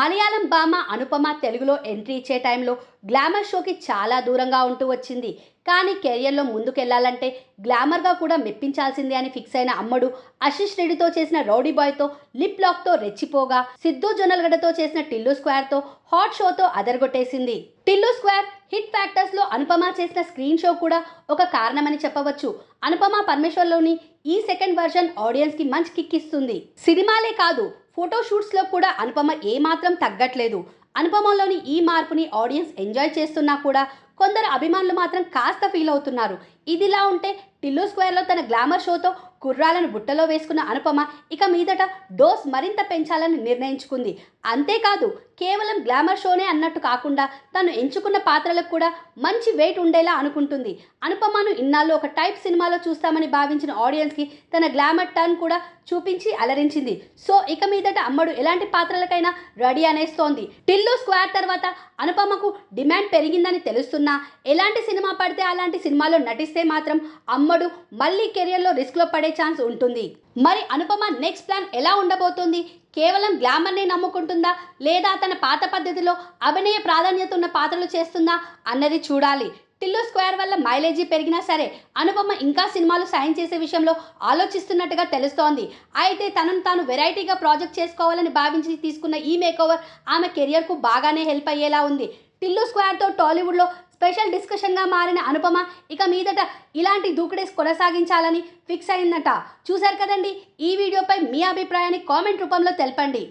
మలయాళం భామ అనుపమ తెలుగులో ఎంట్రీ ఇచ్చే టైంలో గ్లామర్ షోకి చాలా దూరంగా ఉంటూ వచ్చింది. కానీ కెరియర్లో ముందుకెళ్ళాలంటే గ్లామర్గా కూడా మెప్పించాల్సిందే అని ఫిక్స్ అయిన అమ్మడు ఆశిష్ రెడ్డితో చేసిన రౌడీ బాయ్తో లిప్ లాక్తో రెచ్చిపోగా సిద్ధు జొన్నలగడ్డతో చేసిన టిల్లు స్క్వేర్తో హాట్ షోతో అదరగొట్టేసింది. టిల్లు స్క్వేర్ హిట్ ఫ్యాక్టర్స్లో అనుపమ చేసిన స్క్రీన్ షో కూడా ఒక కారణమని చెప్పవచ్చు. అనుపమ పరమేశ్వర్లోని ఈ సెకండ్ వర్షన్ ఆడియన్స్కి మంచి కిక్ ఇస్తుంది. సినిమాలే కాదు ఫోటోషూట్స్లో కూడా అనుపమ ఏమాత్రం తగ్గట్లేదు. అనుపమలోని ఈ మార్పుని ఆడియన్స్ ఎంజాయ్ చేస్తున్నా కూడా కొందరు అభిమానులు మాత్రం కాస్త ఫీల్ అవుతున్నారు. ఇదిలా ఉంటే టిల్లు స్క్వేర్లో తన గ్లామర్ షోతో కుర్రాలను బుట్టలో వేసుకున్న అనుపమ ఇక మీదట డోస్ మరింత పెంచాలని నిర్ణయించుకుంది. అంతేకాదు కేవలం గ్లామర్ షోనే అన్నట్టు కాకుండా తను ఎంచుకున్న పాత్రలకు కూడా మంచి వెయిట్ ఉండేలా అనుకుంటుంది. అనుపమను ఇన్నాళ్ళు ఒక టైప్ సినిమాలో చూస్తామని భావించిన ఆడియన్స్కి తన గ్లామర్ టర్న్ కూడా చూపించి అలరించింది. సో ఇక మీదట అమ్మడు ఎలాంటి పాత్రలకైనా రెడీ అనేస్తోంది. టిల్లు స్క్వేర్ తర్వాత అనుపమకు డిమాండ్ పెరిగిందని తెలుస్తున్నా ఎలాంటి సినిమా పడితే అలాంటి సినిమాలో నటిస్తే మాత్రం అమ్మడు మళ్ళీ కెరియర్లో రిస్క్లో పడే ఛాన్స్ ఉంటుంది. మరి అనుపమ నెక్స్ట్ ప్లాన్ ఎలా ఉండబోతుంది? కేవలం గ్లామర్నే నమ్ముకుంటుందా? లేదా తన పాత పద్ధతిలో అభినయ ప్రాధాన్యత ఉన్న పాత్రలు చేస్తుందా? అన్నది చూడాలి. టిల్లు స్క్వేర్ వల్ల మైలేజీ పెరిగినా సరే అనుపమ ఇంకా సినిమాలు సైన్ చేసే విషయంలో ఆలోచిస్తున్నట్టుగా తెలుస్తోంది. అయితే తనను తాను వెరైటీగా ప్రాజెక్ట్ చేసుకోవాలని భావించి తీసుకున్న ఈ మేకోవర్ ఆమె కెరియర్కు బాగానే హెల్ప్ అయ్యేలా ఉంది. టిల్లు స్క్వేర్తో టాలీవుడ్లో స్పెషల్ డిస్కషన్గా మారిన అనుపమ ఇక మీదట ఇలాంటి దూకుడేస్ కొనసాగించాలని ఫిక్స్ అయిందట. చూశారు కదండి ఈ వీడియోపై మీ అభిప్రాయాన్ని కామెంట్ రూపంలో తెలపండి.